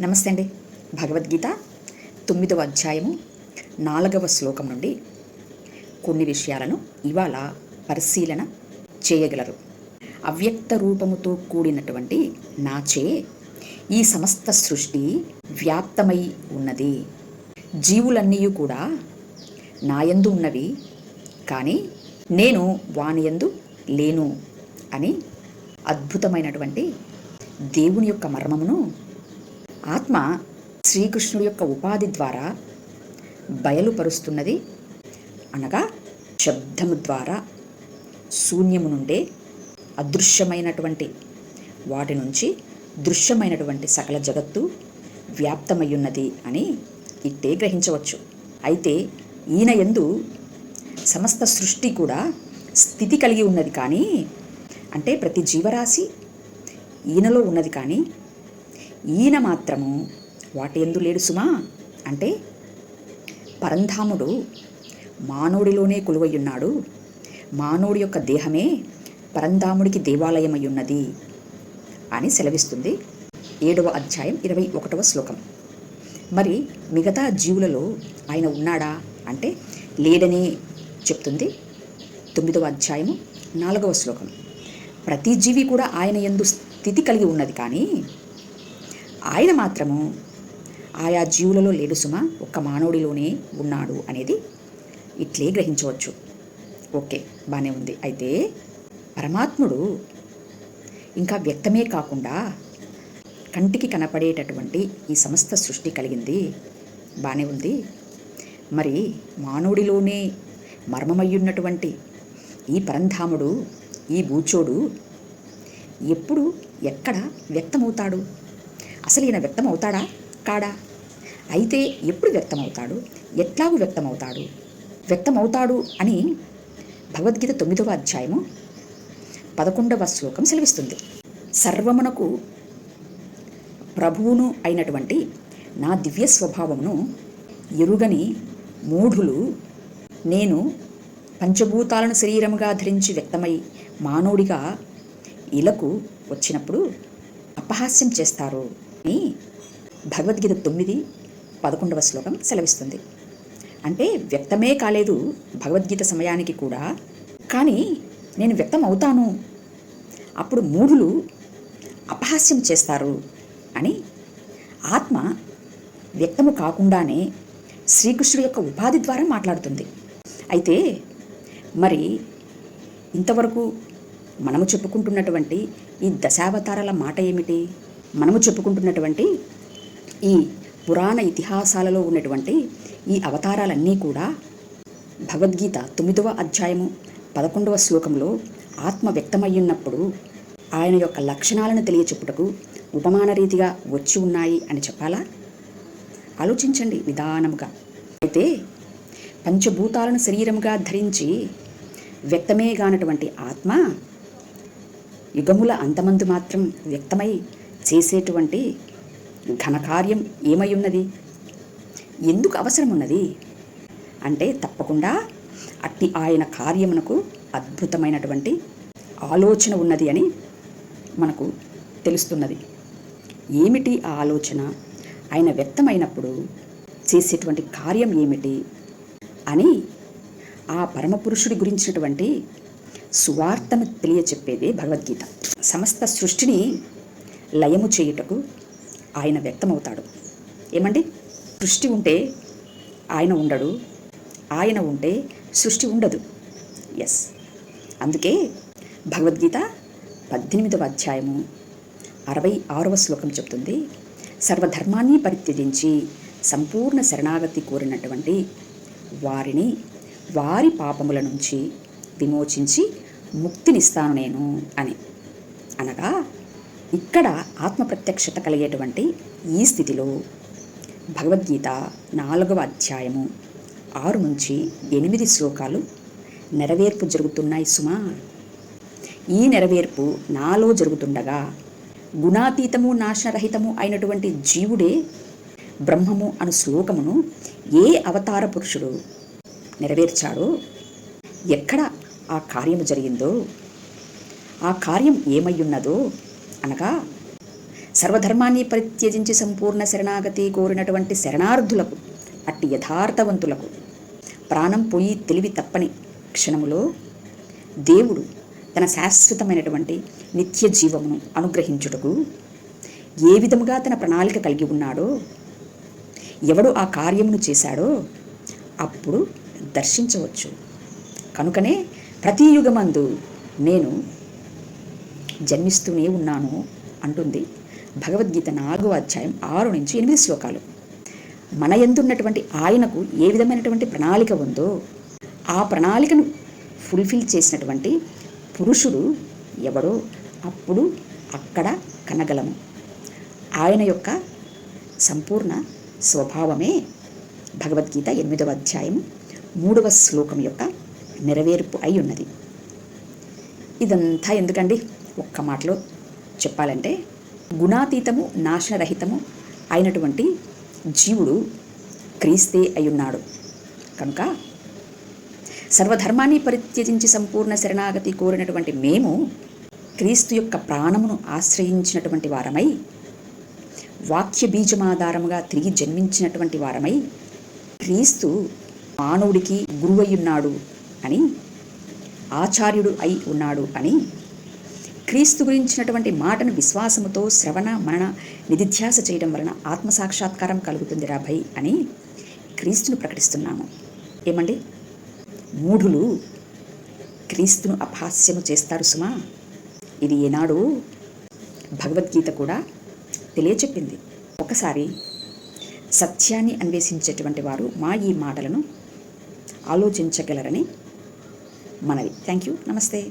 నమస్తే అండి. భగవద్గీత తొమ్మిదవ అధ్యాయము నాలుగవ శ్లోకం నుండి. కొన్ని విషయాలను ఇవాళ పరిశీలన చేయగలరు. అవ్యక్త రూపముతో కూడినటువంటి నాచే ఈ సమస్త సృష్టి వ్యాప్తమై ఉన్నది. జీవులన్నీ కూడా నాయందు ఉన్నవి. కానీ నేను వానియందు లేను అని అద్భుతమైనటువంటి దేవుని యొక్క మర్మమును ఆత్మ శ్రీకృష్ణుడి యొక్క ఉపాధి ద్వారా బయలుపరుస్తున్నది. అనగా శబ్దము ద్వారా శూన్యము నుండే అదృశ్యమైనటువంటి వాటి నుంచి దృశ్యమైనటువంటి సకల జగత్తు వ్యాప్తమయ్యున్నది అని ఇట్టే గ్రహించవచ్చు. అయితే ఈయన ఎందు సమస్త సృష్టి కూడా స్థితి కలిగి ఉన్నది కానీ అంటే ప్రతి జీవరాశి ఈయనలో ఉన్నది కానీ ఈయన మాత్రము వాటి ఎందు లేడు సుమా. అంటే పరంధాముడు మానవుడిలోనే కొలువయ్యున్నాడు. మానవుడి యొక్క దేహమే పరంధాముడికి దేవాలయమై ఉన్నది అని సెలవిస్తుంది ఏడవ అధ్యాయం ఇరవై ఒకటవ శ్లోకం. మరి మిగతా జీవులలో ఆయన ఉన్నాడా? అంటే లేడని చెప్తుంది తొమ్మిదవ అధ్యాయము నాలుగవ శ్లోకం. ప్రతి జీవి కూడా ఆయన ఎందు స్థితి కలిగి ఉన్నది కానీ ఆయన మాత్రము ఆయా జీవులలో లేడు సుమ ఒక్క మానవుడిలోనే ఉన్నాడు అనేది ఇట్లే గ్రహించవచ్చు. ఓకే బాగానే ఉంది. అయితే పరమాత్ముడు ఇంకా వ్యక్తమే కాకుండా కంటికి కనపడేటటువంటి ఈ సమస్త సృష్టి కలిగింది. బాగానే ఉంది. మరి మానవుడిలోనే మర్మమయ్యున్నటువంటి ఈ పరంధాముడు ఈ భూచోడు ఎప్పుడు ఎక్కడ వ్యక్తమవుతాడు? అసలు ఈయన వ్యక్తమవుతాడా? కాడా? అయితే ఎప్పుడు వ్యక్తమవుతాడు? ఎట్లాగూ వ్యక్తమవుతాడు? వ్యక్తమవుతాడు అని భగవద్గీత తొమ్మిదవ అధ్యాయము పదకొండవ శ్లోకం సెలవిస్తుంది. సర్వమునకు ప్రభువును అయినటువంటి నా దివ్య స్వభావమును ఎరుగని మూఢులు నేను పంచభూతాలను శరీరముగా ధరించి వ్యక్తమై మానవుడిగా ఇలకు వచ్చినప్పుడు అపహాస్యం చేస్తారు. అని భగవద్గీత తొమ్మిది పదకొండవ శ్లోకం సెలవిస్తుంది. అంటే వ్యక్తమే కాలేదు భగవద్గీత సమయానికి కూడా కానీ నేను వ్యక్తం అవుతాను అప్పుడు మూఢులు అపహాస్యం చేస్తారు అని ఆత్మ వ్యక్తము కాకుండానే శ్రీకృష్ణుడి యొక్క ఉపాధి ద్వారా మాట్లాడుతుంది. అయితే మరి ఇంతవరకు మనము చెప్పుకుంటున్నటువంటి ఈ దశావతారాల మాట ఏమిటి? మనము చెప్పుకుంటున్నటువంటి ఈ పురాణ ఇతిహాసాలలో ఉన్నటువంటి ఈ అవతారాలన్నీ కూడా భగవద్గీత తొమ్మిదవ అధ్యాయము పదకొండవ శ్లోకంలో ఆత్మ వ్యక్తమయ్యున్నప్పుడు ఆయన యొక్క లక్షణాలను తెలియచెప్పుటకు ఉపమాన రీతిగా వచ్చి ఉన్నాయి అని చెప్పాలా? ఆలోచించండి నిదానముగా. అయితే పంచభూతాలను శరీరముగా ధరించి వ్యక్తమే కానటువంటి ఆత్మ యుగముల అంతమందు మాత్రం వ్యక్తమై చేసేటువంటి ఘనకార్యం ఏమై ఉన్నది? ఎందుకు అవసరం ఉన్నది అంటే తప్పకుండా అట్టి ఆయన కార్యమునకు అద్భుతమైనటువంటి ఆలోచన ఉన్నది అని మనకు తెలుస్తున్నది. ఏమిటి ఆ ఆలోచన? ఆయన వ్యక్తమైనప్పుడు చేసేటువంటి కార్యం ఏమిటి అని ఆ పరమపురుషుడి గురించినటువంటి సువార్తను తెలియచెప్పేదే భగవద్గీత. సమస్త సృష్టిని లయము చేయుటకు ఆయన వ్యక్తమవుతాడు. ఏమండి? సృష్టి ఉంటే ఆయన ఉండడు. ఆయన ఉంటే సృష్టి ఉండదు. ఎస్ అందుకే భగవద్గీత పద్దెనిమిదవ అధ్యాయము అరవై ఆరవ శ్లోకం చెప్తుంది. సర్వధర్మాన్ని పరిత్యజించి సంపూర్ణ శరణాగతి కోరినటువంటి వారిని వారి పాపముల నుంచి విమోచించి ముక్తినిస్తాను నేను అని. అనగా ఇక్కడ ఆత్మప్రత్యక్షత కలిగేటువంటి ఈ స్థితిలో భగవద్గీత నాలుగవ అధ్యాయము ఆరు నుంచి ఎనిమిది శ్లోకాలు నెరవేర్పు జరుగుతున్నాయి సుమా. ఈ నెరవేర్పు నాలో జరుగుతుండగా గుణాతీతము నాశరహితము అయినటువంటి జీవుడే బ్రహ్మము అను శ్లోకమును ఏ అవతార పురుషుడు నెరవేర్చాడో ఎక్కడ ఆ కార్యము జరిగిందో ఆ కార్యం ఏమయ్యున్నదో అనగా సర్వధర్మాన్ని పరిత్యజించి సంపూర్ణ శరణాగతి కోరినటువంటి శరణార్థులకు అట్టి యథార్థవంతులకు ప్రాణం పోయి తెలివి తప్పని క్షణములో దేవుడు తన శాశ్వతమైనటువంటి నిత్య జీవమును అనుగ్రహించుటకు ఏ విధముగా తన ప్రణాళిక కలిగి ఉన్నాడో ఎవడు ఆ కార్యమును చేశాడో అప్పుడు దర్శించవచ్చు. కనుకనే ప్రతి యుగమందు నేను జన్మిస్తూనే ఉన్నాను అంటుంది. భగవద్గీత నాలుగో అధ్యాయం ఆరు నుంచి ఎనిమిది శ్లోకాలు. మన ఎందున్నటువంటి ఆయనకు ఏ విధమైనటువంటి ప్రణాళిక ఉందో ఆ ప్రణాళికను ఫుల్ఫిల్ చేసినటువంటి పురుషుడు ఎవడో అప్పుడు అక్కడ కనగలము. ఆయన యొక్క సంపూర్ణ స్వభావమే భగవద్గీత ఎనిమిదవ అధ్యాయం మూడవ శ్లోకం యొక్క నెరవేర్పు అయి ఉన్నది. ఇదంతా ఎందుకండి? ఒక్క మాటలో చెప్పాలంటే గుణాతీతము నాశనరహితము అయినటువంటి జీవుడు క్రీస్తే అయ్యున్నాడు. కనుక సర్వధర్మాన్ని పరిత్యజించి సంపూర్ణ శరణాగతి కోరినటువంటి మేము క్రీస్తు యొక్క ప్రాణమును ఆశ్రయించినటువంటి వారమై వాక్య బీజమాధారముగా తిరిగి జన్మించినటువంటి వారమై క్రీస్తు మానవుడికి గురువయ్యున్నాడు అని ఆచార్యుడు అయి ఉన్నాడు అని క్రీస్తు గురించినటువంటి మాటను విశ్వాసముతో శ్రవణ మరణ నిధిధ్యాస చేయడం వలన ఆత్మసాక్షాత్కారం కలుగుతుంది రాభై అని క్రీస్తును ప్రకటిస్తున్నాము. ఏమండి? మూఢులు క్రీస్తును అపహాస్యము చేస్తారు సుమా. ఇది ఏనాడు భగవద్గీత కూడా తెలియచెప్పింది. ఒకసారి సత్యాన్ని అన్వేషించేటువంటి వారు మా ఈ మాటలను ఆలోచించగలరని మనవి. Thank you. నమస్తే.